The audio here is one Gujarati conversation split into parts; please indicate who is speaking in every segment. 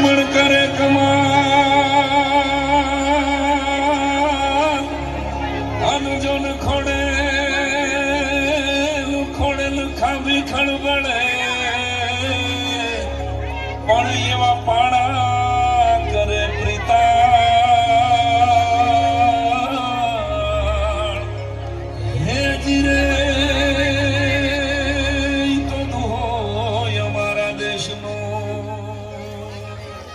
Speaker 1: બ્રાહ્મણ કરે કમા અનુજન ખોડે ખોડે ખાબી ખણબડે પણ એવા પાણા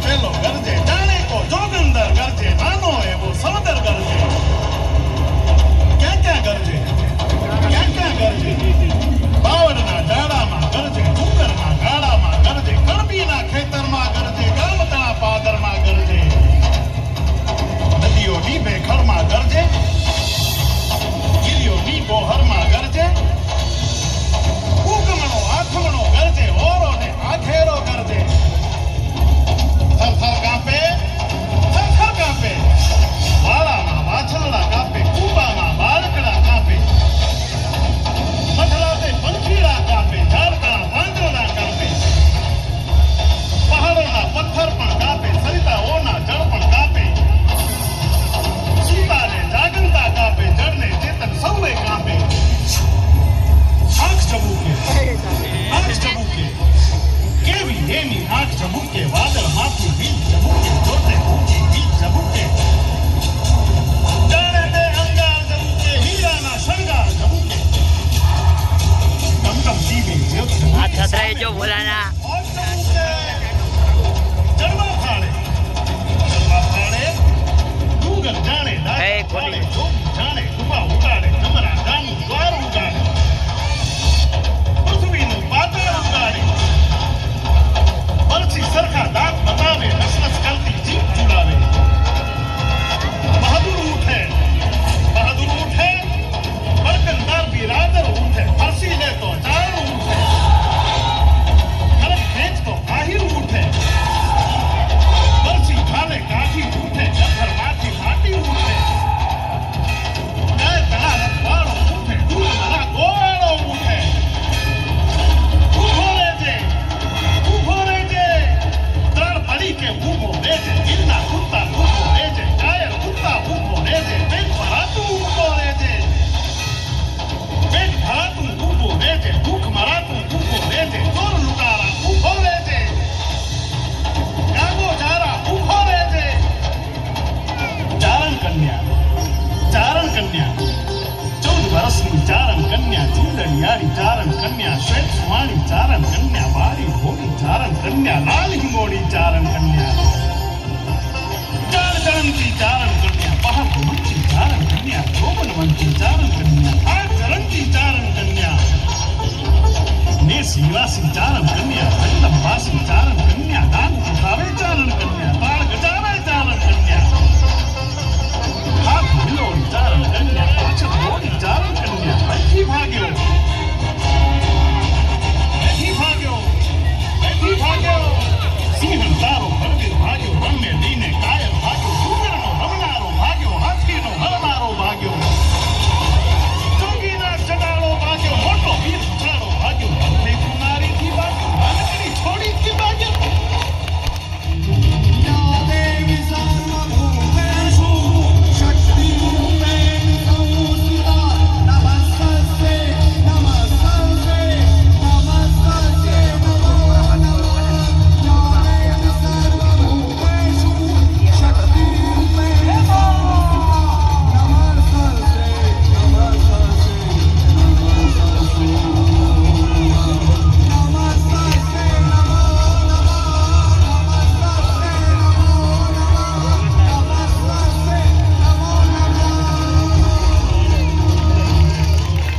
Speaker 1: fellow, better day. વાળી ચારણ કન્યા શેઠ વાણી ચારણ કન્યા વાળી હોળી ચારણ કન્યા, લાલ હિંગોળી ચારણ કન્યા. ચાર ચરણથી ચારણ કન્યા, પહાડ વંચી ચારણ કન્યા ચોપન વંચી ચારણ કન્યા, આઠ ચરણથી ચારણ કન્યા. ને સિવાસી ચારણ